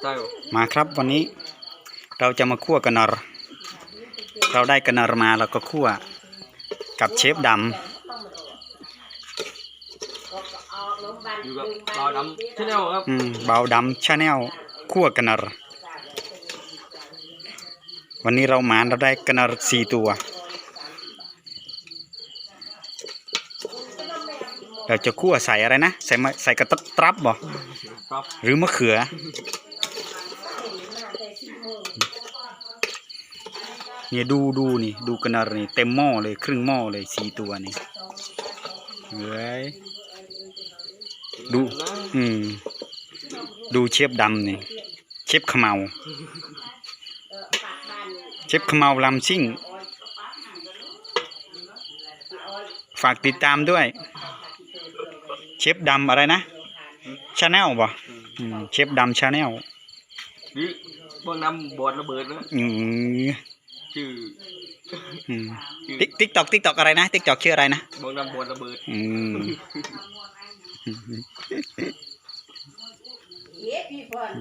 ใช่มาครับวันนี้เราจะมาคั่วกันนอร์เราได้กันนอร์มาแล้วก็คั่วกับเชฟดอยู่กับเราดำชแนลครับำอืมเบาดำชาแนลคั่วกันนอร์วันนี้เรามาเราได้กันนอร์สี่ตัว เราจะคั่วใส่อะไรนะ ใส่มะใส่กระตับบ่ครับหรือมะเขือ เนี่ยดูดูนี่ ดูกันนอร์นี่เต็มหม้อเลยครึ่งหม้อเลยสี่ตัวนี่เฮ้ยดู อืม ดูเชฟดำนี่ เชฟขมเมาเชฟขมเมาลำซิ่ง ฝากติดตามด้วย เชฟดำอะไรนะชาแนลป่ะอืมเชฟดำชาแนลนี่เบื้องนำบอดระเบิดนะอืมชื่ออืมติ๊กติ๊กตอกติ๊กตอกอะไรนะติ๊กตอกชื่ออะไรนะเบื้องนำบอดระเบิดอืม Yeah, people.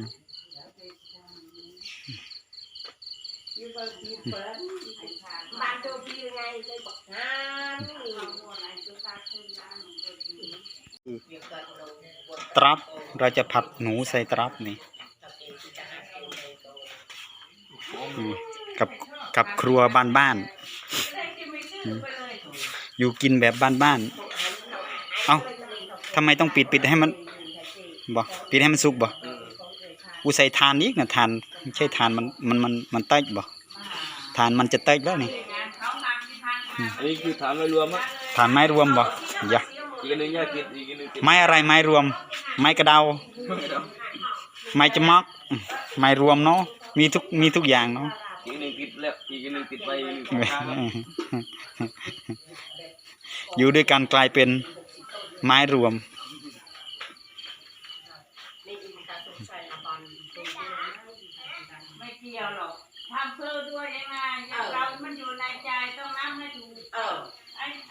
You will be fun. Bạn tôi đi ngay đây bậc ham. ตรับเราจะผัดหนูใส่ตรับนี่อืมกับกับครัวบ้านบ้านๆอืมอยู่กินแบบบ้านบ้านๆเอ้าทำไมต้องปิดปิดให้มันบ่ปิดให้มันสุกบ่กูใส่ทานอีกนะทานไม่ใช่ทานมันมันมันมันเต้ยบ่ทานมันจะเต้ยแล้วนี่อันนี้คือฐานโดยรวมอะทานไม้รวมบ่อย่า อีกอันหนึงแยกติดอีกอันหนึงติดไม้อะไรไม้รวม ไม้กระเดา ไม้จะมอกไม้รวมเนาะมีทุกมีทุกอย่างเนาะ อีกอันหนึงติดแล้วอีกอันหนึงติดไปอีกอันหนึงติดข้างครับอยู่ด้วยกันกลายเป็นไม้รวม ไม่เกี่ยวหรอกทำเพื่อด้วยยังไงอย่างเรามันอยู่ในใจต้องน้ำให้ดู Ờ, ไอ้ไ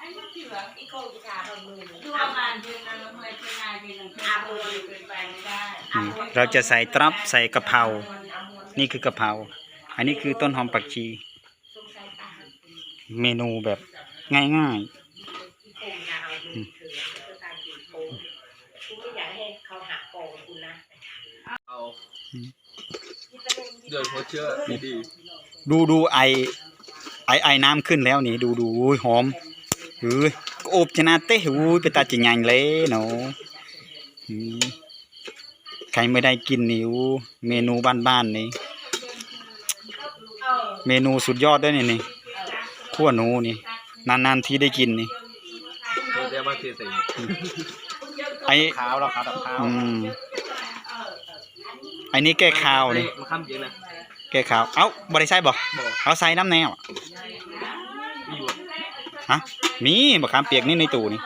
อ้ไม่เชื่อ cái cô chị thà hơn người ดู nữa. อาการยืนเราเมื่อยเป็นนายเป็นหนึ่งเป็นเบอร์เป็นไปไม่ได้อืมเราจะใส่ตรับใส่กะเพรา นี่คือกะเพรา อันนี้คือต้นหอมผักชี เมนูแบบง่าย Cô nhà nào mình thừa, cô ta chỉ cô. Cô mới dạy hay khâu hạt cổ của nó. เอาเดือดหัวเชื้อดีๆ ดูดูไอไอไอน้ำขึ้นแล้วนี่ ดูดูอุ้ยหอม เฮ้ยโอบชนะเต้อุ้ยไปตาจิงยังเลยเนาะอืมใครไม่ได้กินนี่อู้เมนูบ้านๆนี่ เมนูสุดยอดด้วยนี่นี่ขั้วหนูนี่ นานๆทีได้กินนี่ๆเดี๋ยวจะมาเทใส่ไอขาวแล้วขาวดับขาวอืมไอ้นี่แก้ข่าวนี่มันข้ามจริงนะแก้ข่าว เอ้าบริใส่บ่บอกเอาใส่น้ำแนวะมีมะขามเปียกนี่ในตู้นี่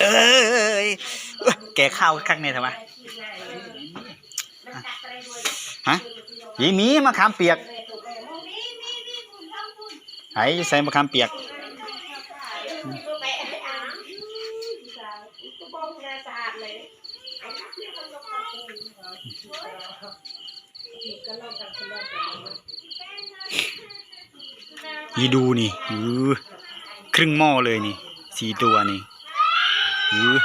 เอ้ยแกข้าวข้างในทำไมฮะยี่มีมะขามเปียกไอ้ใส่มะขามเปียก Cô bé ấy à. Cô bông ra sạch này. Anh cắt nó không có con cô. Thì có lâu tập thì lâu tập. อีดูนี่อือครึ่งหม้อเลยนี่สี่ตัวนี่อือ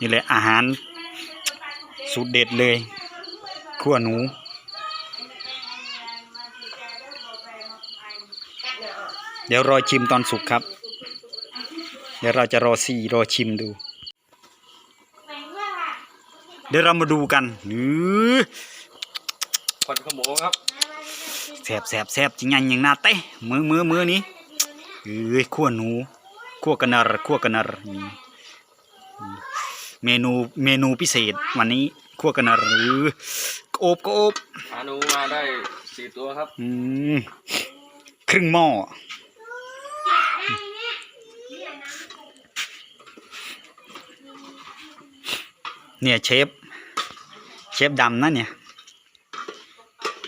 นี่แหละอาหารสูตรเด็ดเลยขั้วหนู เดี๋ยวรอชิมตอนสุกครับ เดี๋ยวเราจะรอซีรอชิมดู เดี๋ยวเรามาดูกันอือควันขโมงครับแสบแสบแสบจริงยังยังหน้าเต้มือมือมือนี้เอ้ยขั้วหนูขั้วกันนรขั้วกันนรนี่อืมเมนูเมนูพิเศษวันนี้ขั้วกันนรหรือโอบก็โอบอานูมาได้สี่ตัวครับ อืมครึ่งหม้อ เนี่ยเชฟ เชฟดำนะเนี่ย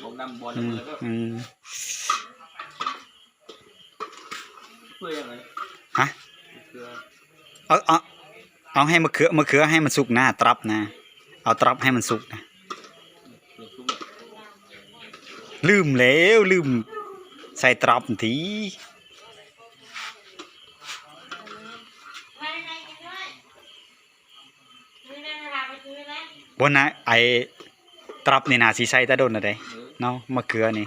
ผมนำบอลอืระมเบิดครับอืมเพื่อยังไงฮะเพื่อเอาเอาเอาให้มะเขือมะเขือให้มันสุกนะตรับนะ เอาตรับให้มันสุกนะเพื่อชุบลืมแล้วลืมใส่ตรับที บนนะไอตรับนี่นาสีใส่ตะโดนอะไรเออเนาะมะเขือนี่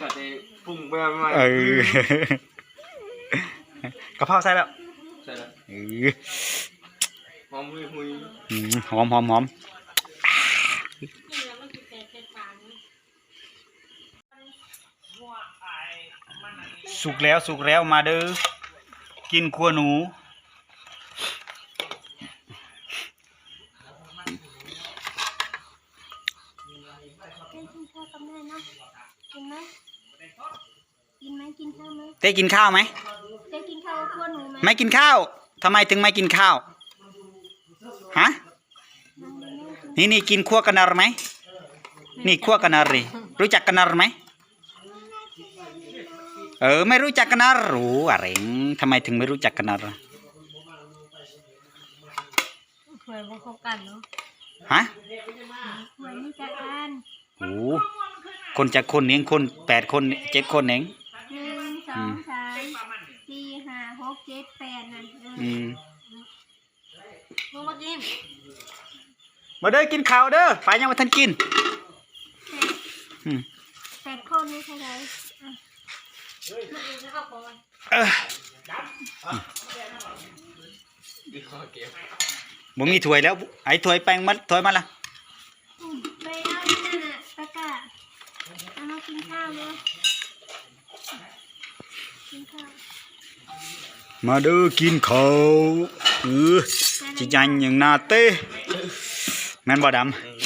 ก็ได้ปรุงแบบใหม่เออกระเพราใส่แล้วใช่แล้วเออหอมหุยหุยอืมหอมหอมหอมนี่เราไม่กินแต่เป็นปานนะสุกแล้วสุกแล้วมาเด้อกินครัวหนูกินข้าว กับแม่เนาะกินไหมกินไหมกินข้าวไหมเต้กินข้าวไหมได้กินข้าวกับพวกหนูไหมไม่กินข้าวทำไมถึงไม่กินข้าวฮะนี่นี่กินขั้วกันนารไหมนี่ขั้วกันนารีรู้จักกันนารไหมเออไม่รู้จักกันนารู้อะไรทำไมถึงไม่รู้จักกันนาเคยมาคบกันเนาะฮะเคยรู้จักกันโอ้ คนจากคนเองคนแปดคนเจ็ดคนเองหนึ่งสองสามสี่ห้าหกเจ็ดแปดนั่นเออือมมึงมากินมาเด้อกินข้าวเด้อไปยังมาทันกินอืมแปดคนนี่ใช่ไหมอะมากินข้าวก่อนเออดีข้อเก็บบ่มีถ้วยแล้วไอ้ถ้วยแป้งมัดถ้วยมาละ อืมไปเอาที่นั่นน่ะตะกร้าเอามากินข้าวเลยกินข้าว มาเด้อกินเขาเออจิจันอย่างนาเต้แม่นบ่ดำอืม